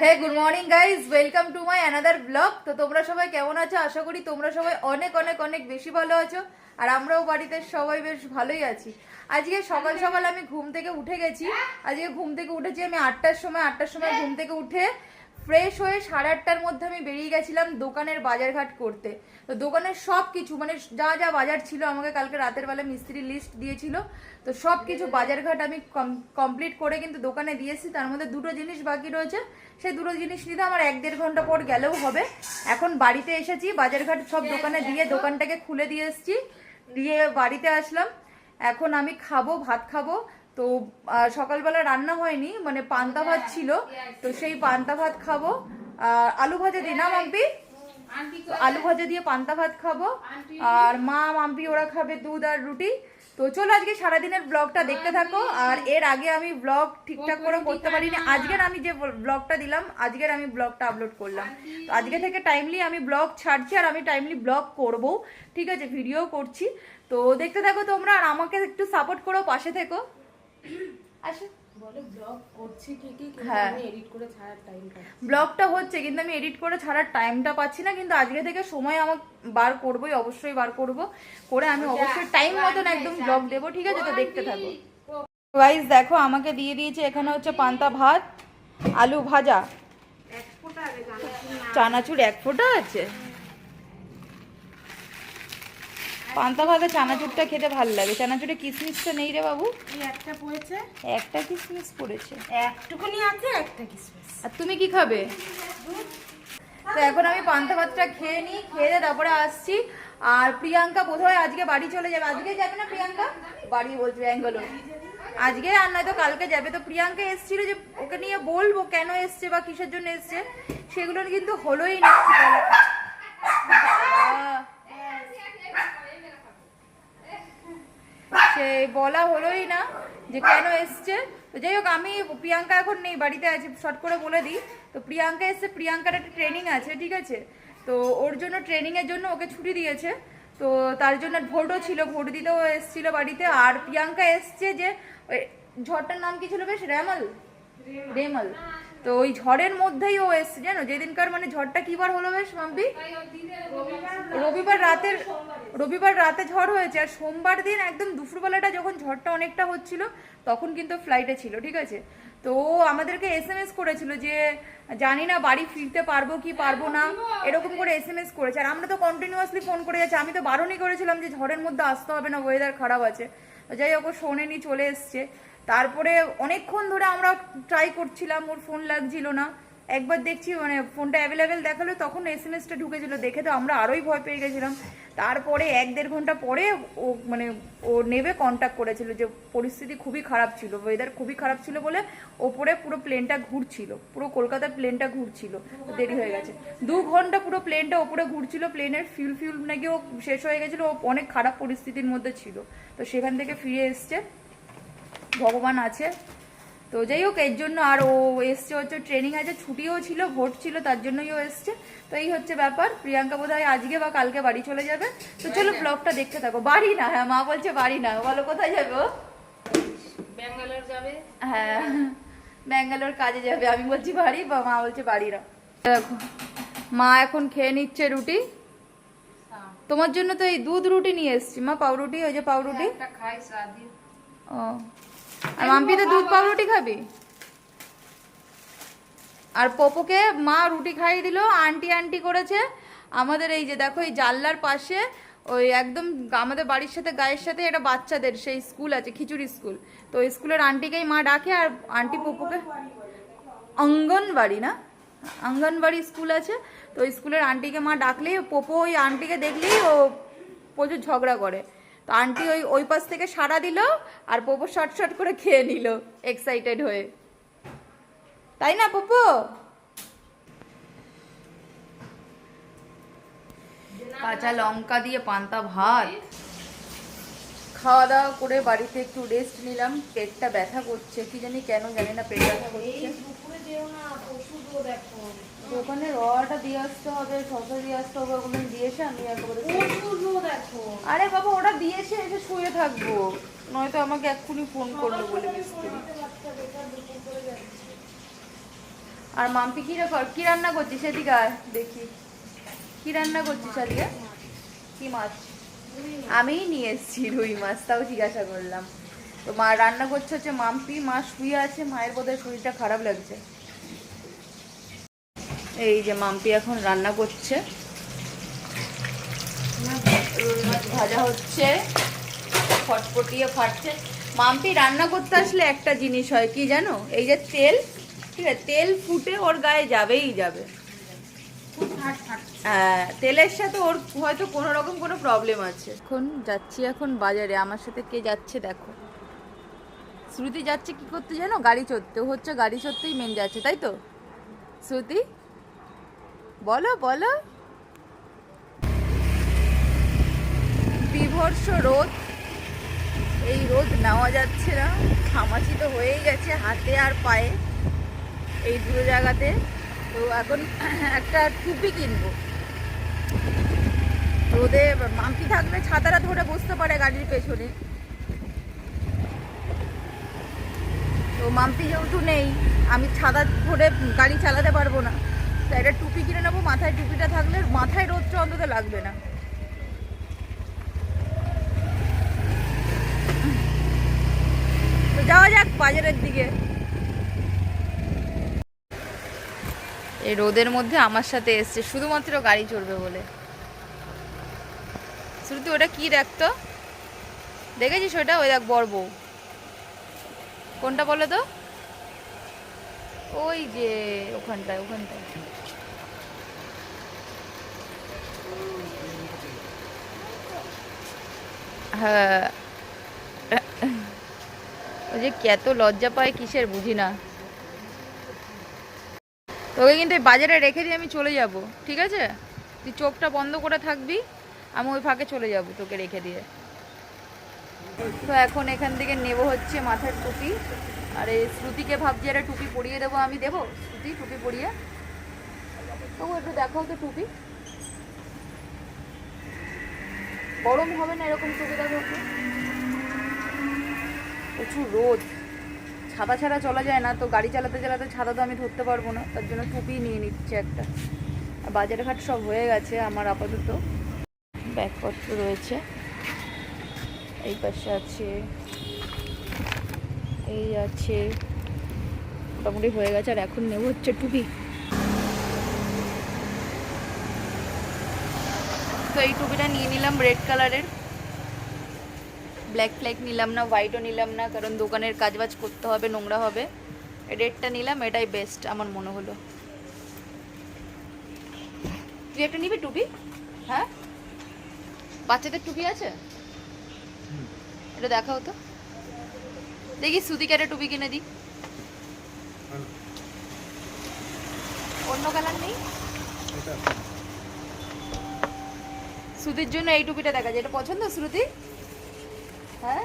Hey good morning guys welcome to my another blog তো তোমরা সবাই কেমন আছো? আশা করি তোমরা সবাই অনেক অনেক অনেক বেশি ভালো আছো। আর আমরাও বাড়িতে সবাই বেশ ভালোই আছি। আজকে সকাল সকাল আমি ঘুম থেকে উঠে গেছি। আজকে ঘুম থেকে উঠেছি আমি আটটার সময় আটটার সময় ঘুম থেকে উঠে ফ্রেশ হয়ে সাড়ে আটটার মধ্যে আমি বেরিয়ে গেছিলাম দোকানের বাজারঘাট করতে। তো দোকানের সব কিছু মানে যা যা বাজার ছিল, আমাকে কালকে রাতের বেলা মিস্ত্রি লিস্ট দিয়েছিল। তো সব কিছু বাজারঘাট আমি কমপ্লিট করে কিন্তু দোকানে দিয়েছি তার মধ্যে দুটো জিনিস বাকি রয়েছে। সেই দুটো জিনিস নিতে আমার এক দেড় ঘণ্টা পর গেলেও হবে। এখন বাড়িতে এসেছি, বাজারঘাট সব দোকানে দিয়ে দোকানটাকে খুলে দিয়ে এসেছি। দিয়ে বাড়িতে আসলাম। এখন আমি খাব, ভাত খাব। তো সকালবেলা রান্না হয়নি মানে পান্তা ভাত ছিল। তো সেই পান্তা ভাত খাব। আর আলু ভাজা দিই না মাম্পি? তো আলু ভাজা দিয়ে পান্তা ভাত খাব। আর মা মাম্পি ওরা খাবে দুধ আর রুটি। তো চলো আজকে সারাদিনের ব্লগটা দেখতে থাকো। আর এর আগে আমি ব্লগ ঠিকঠাক করে করতে পারিনি। আজকের আমি যে ব্লগটা দিলাম আজকের আমি ব্লগটা আপলোড করলাম। তো আজকে থেকে টাইমলি আমি ব্লগ ছাড়ছি আর আমি টাইমলি ব্লগ করব। ঠিক আছে ভিডিও করছি। তো দেখতে থাকো তোমরা আর আমাকে একটু সাপোর্ট করো পাশে থেকো। আসো বলে ব্লগ করছি ঠিকই কিন্তু হ্যাঁ। ব্লগটা হচ্ছে কিন্তু আমি এডিট করে ছাড়ার টাইমটা পাচ্ছি না কিন্তু আজকে থেকে সময় আমার বার করবোই অবশ্যই বার করব। করে আমি অবশ্যই টাইম মতন একদম ব্লগ দেবো ঠিক আছে? তো দেখতে থাকো। গাইস দেখো আমাকে দিয়ে দিয়েছে এখানে হচ্ছে পান্তা ভাত আলু ভাজা। চানাচুর এক ফোঁটা আছে? পান্তা ভাতে চানাচুরটা খেতে ভালো লাগে। চানাচুরে কিশমিশটা নেই রে বাবু? একটা পড়েছে। একটা কিশমিশ পড়েছে। একটুখানি আছে একটা কিসমিস। আর তুমি কি খাবে? তো এখন আমি পান্তা ভাতটা খেয়ে নিই খেয়ে তারপরে আসছি। আর প্রিয়াঙ্কা বোধহয় আজকে বাড়ি চলে যাবে। আজকে যাবে না প্রিয়াঙ্কা? বাড়ি বলছে ব্যাঙ্গালোর। আজকে আর নয়তো কালকে যাবে। তো প্রিয়াঙ্কা এসেছিল যে ওকে নিয়ে বলব কেন এসছে বা কিসের জন্য এসছে সেগুলো কিন্তু হলোই না। সে বলা হলোই না যে কেন এসছে। তো যাই হোক, আমি প্রিয়াঙ্কা এখন নেই, বাড়িতে আছে, শর্ট করে বলে দিই। তো প্রিয়াঙ্কা এসছে, প্রিয়াঙ্কার একটা ট্রেনিং আছে, ঠিক আছে? তো ওর জন্য ট্রেনিংয়ের জন্য ওকে ছুটি দিয়েছে। তো তার জন্য ভোটও ছিল, ভোট দিতেও এসছিল বাড়িতে। আর প্রিয়াঙ্কা এসছে যে, ওই ঝড়টার নাম কি ছিল বেশ? রেমল? রেমল। তো ওই ঝড়ের মধ্যেই ও এসছে, জানো? যেদিনকার মানে ঝড়টা কিবার হলো বেশ, মাম্পি? রবিবার রাতের রবিবার রাতে ঝড় হয়েছে আর সোমবার দিন একদম দুপুরবেলাটা যখন ঝড়টা অনেকটা হচ্ছিল, তখন কিন্তু ফ্লাইটে ছিল, ঠিক আছে? তো আমাদেরকে এস এম এস করেছিল যে, জানি না বাড়ি ফিরতে পারব কি পারব না, এরকম করে এস এম এস করেছে। আর আমরা তো কন্টিনিউয়াসলি ফোন করে যাচ্ছি। আমি তো বারণই করেছিলাম যে ঝড়ের মধ্যে আসতে হবে না ওয়েদার খারাপ আছে। যাই হোক, ও শোনেনি, চলে এসছে। তারপরে অনেকক্ষণ ধরে আমরা ট্রাই করছিলাম, ওর ফোন লাগছিল না। একবার দেখছি মানে ফোনটা অ্যাভেলেবেল দেখাল, তখন এস এম এসটা ঢুকেছিল। দেখে তো আমরা আরোই ভয় পেয়ে গেছিলাম। তারপরে এক দেড় ঘণ্টা পরে ও মানে ও নেবে কন্ট্যাক্ট করেছিল যে পরিস্থিতি খুবই খারাপ ছিল ওয়েদার খুবই খারাপ ছিল বলে ওপরে পুরো প্লেনটা ঘুরছিল, পুরো কলকাতার প্লেনটা ঘুরছিল। দেরি হয়ে গেছে। দু ঘণ্টা পুরো প্লেনটা ওপরে ঘুরছিল প্লেনের ফিউল ফিউল নাকি ও শেষ হয়ে গেছিল, ও অনেক খারাপ পরিস্থিতির মধ্যে ছিল। তো সেখান থেকে ফিরে এসছে। ভগবান আছে। তো যাই হোক এর জন্য আর ও এসছে হচ্ছে ট্রেনিং আছে ছুটিও ছিল ভোট ছিল তার জন্যই ও এসছে। তো এই হচ্ছে ব্যাপার প্রিয়াঙ্কা বোধ হয় আজকে বা কালকে বাড়ি চলে যাবে। তো চলো ব্লগটা দেখতে থাকো। বাড়ি না হ্যাঁ মা বলছে বাড়ি না। বলো কোথায় যাবে ও? ব্যাঙ্গালোর যাবে। হ্যাঁ ব্যাঙ্গালোর কাজে যাবে। আমি বলছি বাড়ি বা মা বলছে বাড়ি না। দেখো মা এখন খেয়ে নিচ্ছে রুটি। তোমার জন্য তো এই দুধ রুটি নিয়ে এসছি। মা পাউরুটি ওই যে পাউরুটি। খাই ও আর মাম্পি তো দুধ পাউরুটি খাবি? আর পপোকে মা রুটি খাইয়ে দিল, আন্টি আন্টি করেছে। আমাদের এই যে দেখো, এই জানলার পাশে ওই একদম আমাদের বাড়ির সাথে, গায়ের সাথে এটা বাচ্চাদের, সেই স্কুল আছে, খিচুড়ি স্কুল। তো ওই স্কুলের আন্টিকেই মা ডাকে, আর আন্টি পপুকে অঙ্গনবাড়ি না? অঙ্গনবাড়ি স্কুল আছে। তো স্কুলের আন্টিকে মা ডাকলেই, পোপো ওই আন্টিকে দেখলেই ও প্রচুর ঝগড়া করে। তো আন্টি ওই ওই পাশ থেকে সাড়া দিল আর পপু শর্ট শর্ট করে খেয়ে নিল এক্সাইটেড হয়ে। তাই না, পপু? কাঁচা লঙ্কা দিয়ে পান্তা ভাত। খাওয়া দাওয়া করে বাড়িতে একটু রেস্ট নিলাম পেটটা ব্যথা করছে কি জানি কেন জানি না পেট ব্যথা করছে। ওখানে রটা দিয়ে আসতে হবে শসা দিয়ে আসতে হবে ওগুলো দিয়েছে আমি একবারে আরে বাবা ওরা দিয়েছে এসে শুয়ে থাকব। নয়তো আমাকে এক্ষুনি ফোন করল বলে মিস্ত্রি আর মাম্পি কি রে- কি রান্না করছিস? সেদিকে দেখি। কি রান্না করছিস আজকে কি মাছ? আমিই নিয়ে এসেছি রুই মাছ, তাও জিজ্ঞাসা করলাম। তো মা রান্না করছে হচ্ছে মাম্পি, মা শুয়ে আছে, মায়ের বোধহয় শরীরটা খারাপ লাগছে। এই যে মাম্পি এখন রান্না করছে। রুই মাছ ভাজা হচ্ছে ফটফটিয়ে ফাটছে। মাম্পি রান্না করতে আসলে একটা জিনিস হয়, কি জানো? এই যে তেল, ঠিক আছে? তেল ফুটে ওর গায়ে যাবেই যাবে। তেলের সাথে ওর হয়তো কোনো রকম কোনো প্রবলেম আছে। এখন যাচ্ছি এখন বাজারে, আমার সাথে কে যাচ্ছে দেখো। শ্রুতি যাচ্ছে কি করতে জানো? গাড়ি চড়তে। হচ্ছে গাড়ি চড়তেই মেন যাচ্ছে, তাই তো? শ্রুতি? বলো বলো। বিভর্ষ রোদ। এই রোদ নেওয়া যাচ্ছে না। ঘামাচি তো হয়েই গেছে হাতে আর পায়ে। এই দুটো জায়গাতে। তো এখন একটা টুপি কিনবো। রোদে মাম্পি থাকলে ছাতাটা ধরে বসতে পারে গাড়ির পেছনে। তো মাম্পি যেহেতু নেই, আমি ছাতা ধরে গাড়ি চালাতে পারব না। তো একটা টুপি কিনে নেব, মাথায় টুপিটা থাকলে মাথায় রোদটা অন্তত লাগবে না। তো যাওয়া যাক বাজারের দিকে। এই রোদের মধ্যে আমার সাথে এসছে। শুধুমাত্র গাড়ি চড়বে বলে। শ্রুতি, ওটা কি দেখতো দেখেছিস ওটা? ওই দেখ, বড় বউ। কোনটা বলো তো? ওই যে, ওখানটায় ওখানটায়। হ্যাঁ। ওই যে, কত লজ্জা পায় কিসের? বুঝি না তোকে কিন্তু বাজারে রেখে দিয়ে আমি চলে যাব, ঠিক আছে? তুই চোখটা বন্ধ করে থাকবি, আমি ওই ফাঁকে চলে যাব তোকে রেখে দিয়ে। তো এখন এখান থেকে নেব হচ্ছে মাথার টুপি, আর এই শ্রুতিকে ভাবছি একটা টুপি পরিয়ে দেবো, আমি দেবো? শ্রুতি, টুপি পরিয়ে? তবু একটু দেখাও তো টুপি। গরম হবে না এরকম টুপি দেখো প্রচুর রোদ। ছাতা ছাড়া চলা যায় না, তো গাড়ি চালাতে চালাতে ছাতা তো আমি ধরতে পারব না, তার জন্য টুপি নিয়ে নিচ্ছে একটা। বাজার ঘাট সব হয়ে গেছে আমার আপাতত। ব্যাগপত্র রয়েছে। এই পাশে আছে, এই আছে, মোটামুটি হয়ে গেছে, আর এখন নেব হচ্ছে টুপি। তো এই টুপিটা নিয়ে নিলাম রেড কালারের। ব্ল্যাক ফ্ল্যাক নিলাম না হোয়াইটও নিলাম না, কারণ দোকানের কাজবাজ করতে হবে, নোংরা হবে। রেডটা নিলাম, এটাই বেস্ট আমার মনে হলো। তুই একটা নিবি টুপি? হ্যাঁ? বাচ্চাদের টুপি আছে? এটা দেখাও তো। দেখি সুদিকে একটা টুপি কিনে দিই। অন্য কালার নেই? শ্রুতির জন্য এই টুপিটা দেখা যায়। এটা পছন্দ শ্রুতি হ্যাঁ?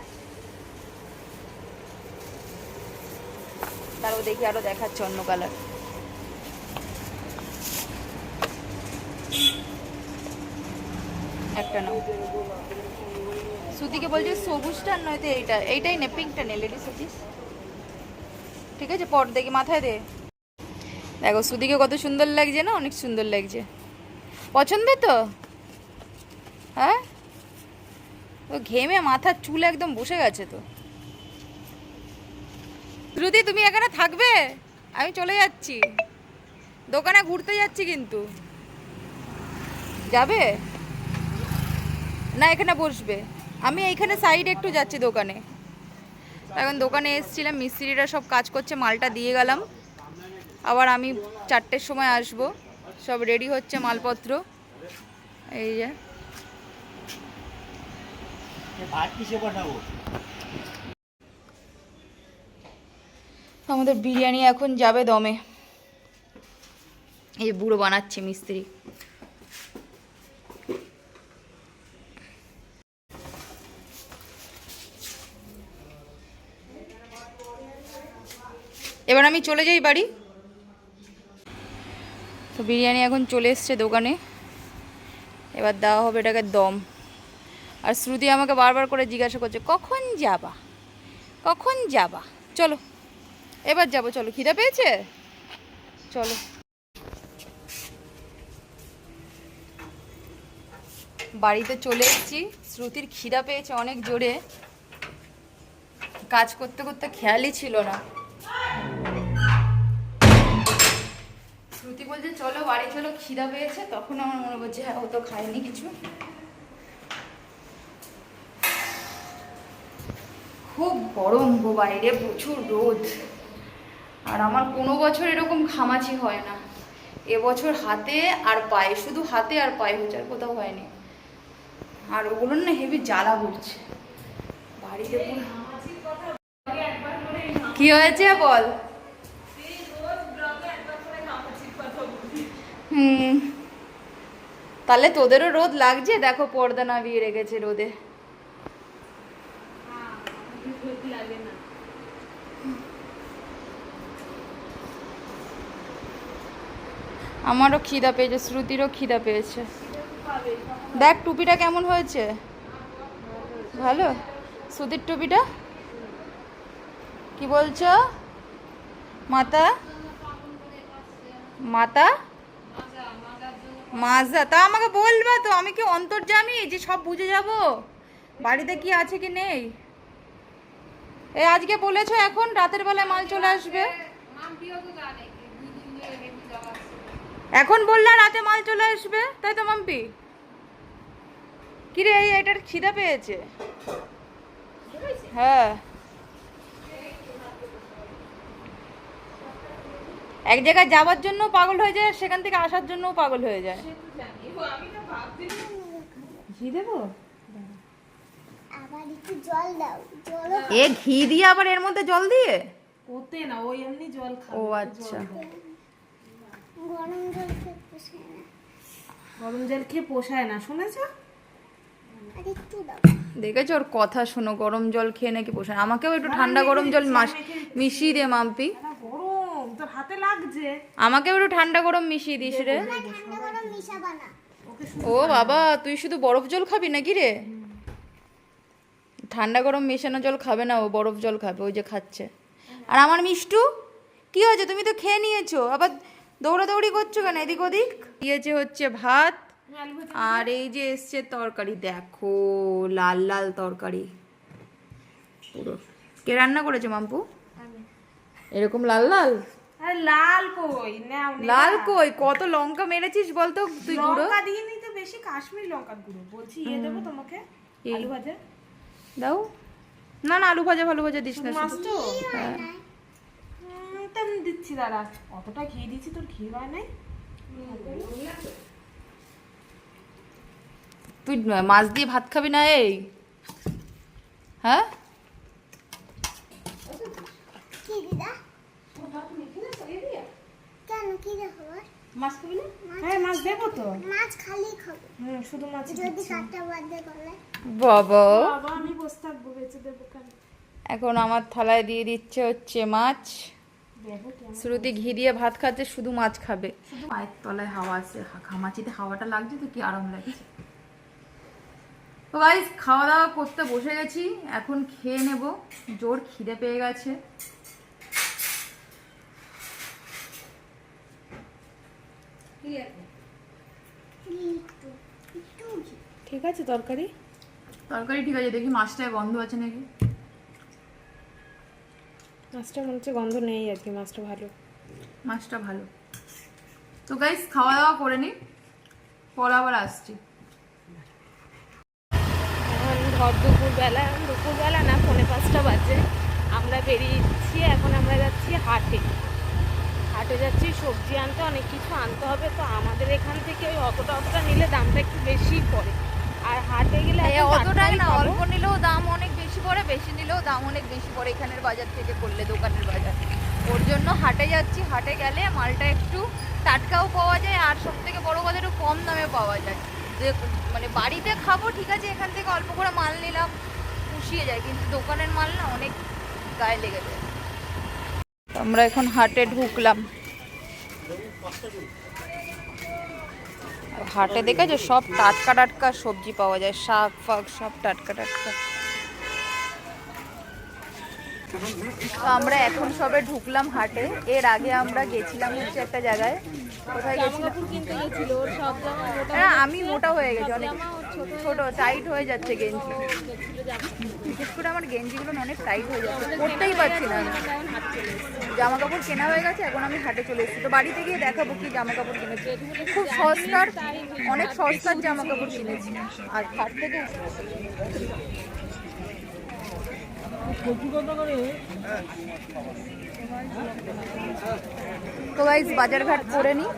তারও দেখি আরও দেখাচ্ছে অন্য কালার একটা নাও। সুতিকে বলছে সবুজটা নয়তো এইটা। এইটাই নে পিঙ্কটা নে লেডিস আছিস ঠিক আছে, পর দেখি, মাথায় দে। দেখো সুদিকে কত সুন্দর লাগছে না, অনেক সুন্দর লাগছে। পছন্দ তো? হ্যাঁ? ও ঘেমে মাথার চুল একদম বসে গেছে তো। শ্রুতি তুমি এখানে থাকবে? আমি চলে যাচ্ছি। দোকানে ঘুরতে যাচ্ছি কিন্তু। যাবে? না, এখানে বসবে। আমি এইখানে সাইডে একটু যাচ্ছি দোকানে। এখন দোকানে এসেছিলাম, মিস্ত্রিরা সব কাজ করছে, মালটা দিয়ে গেলাম। আবার আমি চারটের সময় আসব। সব রেডি হচ্ছে মালপত্র। এই যে। আমাদের বিরিয়ানি এখন যাবে দমে। এই বুড়ো বানাচ্ছে মিস্ত্রি। এবার আমি চলে যাই বাড়ি। তো বিরিয়ানি এখন চলে এসছে দোকানে। এবার দেওয়া হবে এটাকে দম। আর শ্রুতি আমাকে বারবার করে জিজ্ঞাসা করছে, কখন যাবা? কখন যাবা? চলো, এবার যাব, চলো, খিদে পেয়েছে? চলো। বাড়িতে চলে এসেছি, শ্রুতির খিদা পেয়েছে অনেক জোরে। কাজ করতে করতে খেয়ালই ছিল না। শ্রুতি বলছে, চলো, বাড়ি চলো, খিদা পেয়েছে। তখন আমার মনে পড়ছে হ্যাঁ ও তো খায়নি কিছু খুব গরম গো বাইরে, প্রচুর রোদ। আর আমার কোনো বছর এরকম ঘামাচি হয় না। এবছর হাতে আর পায়ে, শুধু হাতে আর পায়ে হচ্ছে আর কোথাও হয়নি। আর ওগুলোর না হেভি জ্বালা করছে। বাড়িতে কি হয়েছে বল? হুম। তাহলে তোদেরও রোদ লাগছে? দেখো পর্দা নামিয়ে রেখেছে রোদে। আমারও খিদা পেয়েছে, শ্রুতিরও খিদা পেয়েছে। দেখ, টুপিটা কেমন হয়েছে? ভালো? শ্রুতির টুপিটা? কি বলছো? মাতা? মাতা? মাজা। তা আমাকে বলবা তো, আমি কি অন্তর্জামি যে সব বুঝে যাব? বাড়িতে কি আছে কি নেই? এ, আজকে বলেছ এখন রাতের বেলায় মাল চলে আসবে। এখন বললা রাতে মাল চলে আসবে তাই তো মাম্পি? কিরে এই এটার খিদা পেয়েছে। হ্যাঁ। এক জায়গায় যাওয়ার জন্য পাগল হয়ে যায় সেখান থেকে আসার জন্যও পাগল হয়ে যায়। ঘি দেবো? আবার একটু জল দাও জল এ ঘি দিয়ে আবার এর মধ্যে জল দিয়ে? ওতে না ওই এমনি জল ও আচ্ছা। গরম জল খেয়ে পোষায় না গরম জল খেয়ে পোষায় না শুনেছো দেখেছ ওর কথা শোনো গরম জল খেয়ে নাকি পোষায় আমাকেও একটু ঠান্ডা গরম জল মাস মিশিয়ে দে মাম্পি গরম তোর হাতে লাগছে আমাকেও একটু ঠান্ডা গরম মিশিয়ে দিস রে ও বাবা তুই শুধু বরফ জল খাবি নাকি রে ঠান্ডা গরম মেশানো জল খাবে না ও বরফ জল খাবে ওই যে খাচ্ছে আর আমার মিষ্টু কি হয়েছে তুমি তো খেয়ে নিয়েছো আবার দৌড়াদৌড়ি করছ কেন? এদিক ওদিক? দিয়েছে হচ্ছে ভাত আর এই যে এসছে তরকারি দেখো লাল লাল তরকারি। পুরো। কে রান্না করেছে মাম্পু? এরকম লাল লাল? আরে লাল কই? নাও লাল কই? কত লঙ্কা মেরেছিস বলতো তুই গুঁড়ো? লঙ্কা দিয়ে নিতে বেশি কাশ্মীরি লঙ্কার গুঁড়ো। বলছি ইয়ে দেবো তোমাকে? আলু ভাজা? দাও। না না আলু ভাজা ভালো ভাজা দিস না মাছ তো হ্যাঁ। দিচ্ছি দাঁড়া। অতটা ঘি দিচ্ছি তোর ঘি হয় নাই? তুই মাছ দিয়ে ভাত খাবি না এই? হ্যাঁ? মাছ খাবি না? হ্যাঁ মাছ দেবো তো। মাছ খালি খাব। হুম শুধু মাছ যদি কাটটা বাদে করলে। বাবা। বাবা আমি বসে থাকব বেঁচে দেবো কেন? এখন আমার থালায় দিয়ে দিচ্ছে হচ্ছে মাছ। শ্রুতি ঘি দিয়ে ভাত খাচ্ছে শুধু মাছ খাবে। পায়ের তলায় হাওয়া আছে ঘামাচিতে হাওয়াটা লাগছে তো কি আরাম লাগছে। তো গাইস খাওয়া দাওয়া করতে বসে গেছি এখন খেয়ে নেব। জোর খিদে পেয়ে গেছে। ঠিক আছে। তরকারি? তরকারি ঠিক আছে দেখি মাছটায় গন্ধ আছে নাকি। মাছটা মনে হচ্ছে গন্ধ নেই আর কি মাছটা ভালো। মাছটা ভালো। তো গাইস খাওয়া দাওয়া করে নি পর আবার আসছি। এখন ধর দুপুরবেলা দুপুরবেলা না পৌনে পাঁচটা বাজে। আমরা বেরিয়েছি এখন আমরা যাচ্ছি হাটে। হাটে যাচ্ছি সবজি আনতে অনেক কিছু আনতে হবে তো আমাদের এখান থেকে ওই অতটা অতটা নিলে দামটা একটু বেশিই পড়ে। আর হাটে গেলে এই অতটাই না অল্প নিলেও দাম অনেক বেশি পড়ে বেশি নিলেও দাম অনেক বেশি পড়ে এখানের বাজার থেকে করলে দোকানের বাজার। ওর জন্য হাটে যাচ্ছি হাটে গেলে মালটা একটু টাটকাও পাওয়া যায় আর সব থেকে বড় কথা একটু কম দামে পাওয়া যায়। যে মানে বাড়িতে খাব ঠিক আছে এখান থেকে অল্প করে মাল নিলাম পুষিয়ে যায় কিন্তু দোকানের মাল না অনেক গায়ে লেগে যায়। আমরা এখন হাটে ঢুকলাম। হাটে দেখেছ সব টাটকা টাটকা সবজি পাওয়া যায় শাক ফাক সব টাটকা টাটকা। তো আমরা এখন সবে ঢুকলাম হাটে। এর আগে আমরা গেছিলাম হচ্ছে একটা জায়গায়। কোথায় গেছিলাম? আমি মোটা হয়ে গেছি অনেক ছোট টাইট হয়ে যাচ্ছে গেঞ্জি। বিশেষ করে আমার গেঞ্জিগুলো অনেক টাইট হয়ে যাচ্ছে পরতেই পারছি না। জামা কাপড় কেনা হয়ে গেছে এখন আমি হাটে চলে এসেছি। তো বাড়িতে গিয়ে দেখাবো কি জামা কাপড় কিনেছি খুব সস্তার অনেক সস্তার জামা কাপড় কিনেছি। আর হাট থেকে তো গাইজ বাজারঘাট করে নিই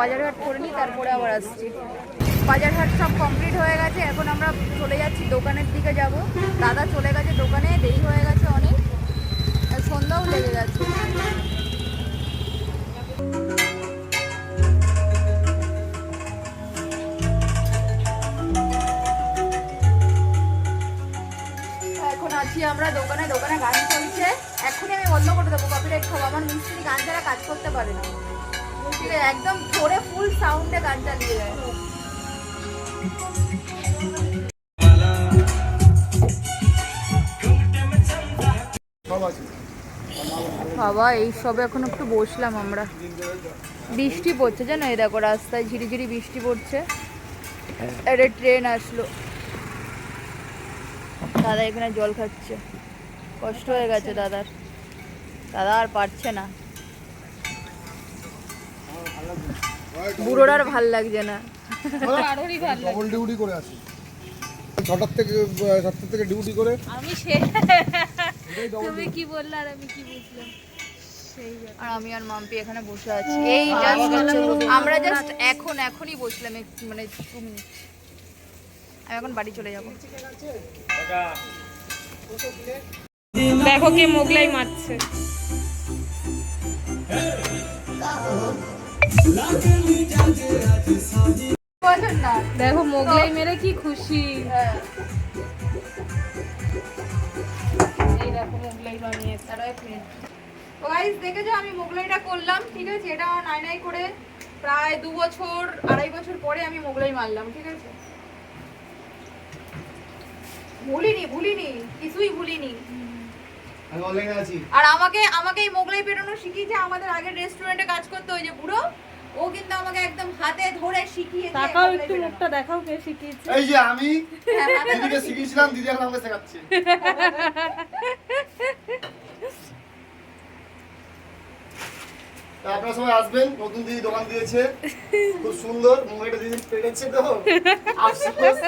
বাজারঘাট করে নিই তারপরে আবার আসছি। বাজারঘাট সব কমপ্লিট হয়ে গেছে, এখন আমরা চলে যাচ্ছি, দোকানের দিকে যাব। দাদা চলে গেছে দোকানে, দেরি হয়ে গেছে অনেক। সন্ধ্যাও লেগে গেছে। আছি আমরা দোকানে দোকানে গান চলছে। এখনই আমি বন্ধ করে দেবো। কপিরাইট খাব আমার মিস্ত্রি গান ছাড়া কাজ করতে পারে না। আছে একদম জোরে ফুল সাউন্ডে গান চালিয়ে যায় বাবা এই সবে এখন একটু বসলাম আমরা। বৃষ্টি পড়ছে জানো? এই দেখো রাস্তায় ঝিরিঝিরি বৃষ্টি পড়ছে। একটা ট্রেন আসলো। দাদা এখানে জল খাচ্ছে। কষ্ট হয়ে গেছে দাদার। দাদা আর পারছে না। বুড়োর আর ভালো লাগছে না। কারোরই ভালো লাগে ডবল ডিউটি করে আছি। ছটার থেকে সাতটার থেকে ডিউটি করে। আমি সে তুমি কি বললে আর আমি কি বুঝলাম? আর আমি আর মাম্পি এখানে বসে আছি। এই জাস্ট আমরা জাস্ট এখন এখনই বসলাম মানে আমি এখন বাড়ি চলে যাব। দেখো কে মোগলাই মারছে। দেখো মোগলাই মেরে কি খুশি। হ্যাঁ, এই দেখো মোগলাই এক মিনিট। তো গাইস দেখেছ? আমি মোগলাইটা করলাম ঠিক আছে? এটা নাই নাই করে প্রায় দু বছর আড়াই বছর পরে আমি মোগলাই মারলাম ঠিক আছে? ভুলিনি ভুলিনি কিছুই ভুলিনি। আমি অনলাইনে আছি। আর আমাকে আমাকে এই মোগলাই পেটানো শিখিয়েছে আমাদের আগের রেস্টুরেন্টে কাজ করতে ওই যে বুড়ো। ও কিন্তু আমাকে একদম হাতে ধরে শিখিয়েছে। তাকাও একটু মুখটা দেখাও কে শিখিয়েছে। এই যে আমি হ্যাঁ, দিদিকে শিখিয়েছিলাম দিদি এখন আমাকে শেখাচ্ছে। আপনারা সবাই আসবেন নতুন দিদি দোকান দিয়েছে। খুব সুন্দর মুখটা দিদি পেটেছে তো। আফসোস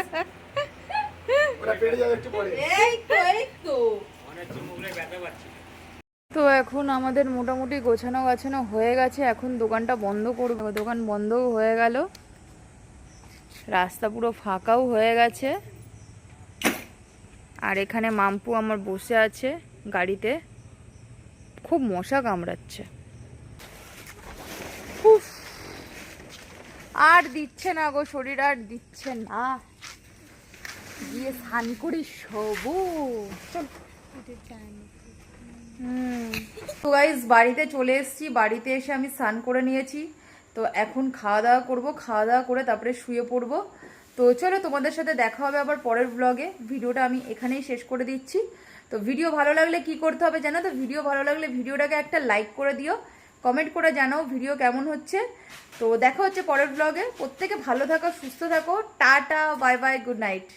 তো এখন আমাদের মোটামুটি গোছানো গাছানো হয়ে গেছে, এখন দোকানটা বন্ধ করব। দোকান বন্ধও হয়ে গেল। রাস্তা পুরো ফাঁকাও হয়ে গেছে। আর এখানে মাম্পু আমার বসে আছে গাড়িতে। খুব মশা কামড়াচ্ছে। আর দিচ্ছে না গো, শরীর আর দিচ্ছে না। গিয়ে স্নান করি শোবো। তো গাইজ বাড়িতে চলে এসেছি। বাড়িতে এসে আমি স্নান করে নিয়েছি। তো এখন খাওয়া দাওয়া করব। খাওয়া দাওয়া করে তারপরে শুয়ে পড়ব। তো চলো তোমাদের সাথে দেখা হবে আবার পরের ব্লগে ভিডিওটা আমি এখানেই শেষ করে দিচ্ছি। তো ভিডিও ভালো লাগলে কি করতে হবে জানো তো? ভিডিও ভালো লাগলে ভিডিওটাকে একটা লাইক করে দিও। কমেন্ট করে জানাও ভিডিও কেমন হচ্ছে। তো দেখা হচ্ছে পরের ব্লগে প্রত্যেকে ভালো থাকো, সুস্থ থাকো। Tata bye bye good night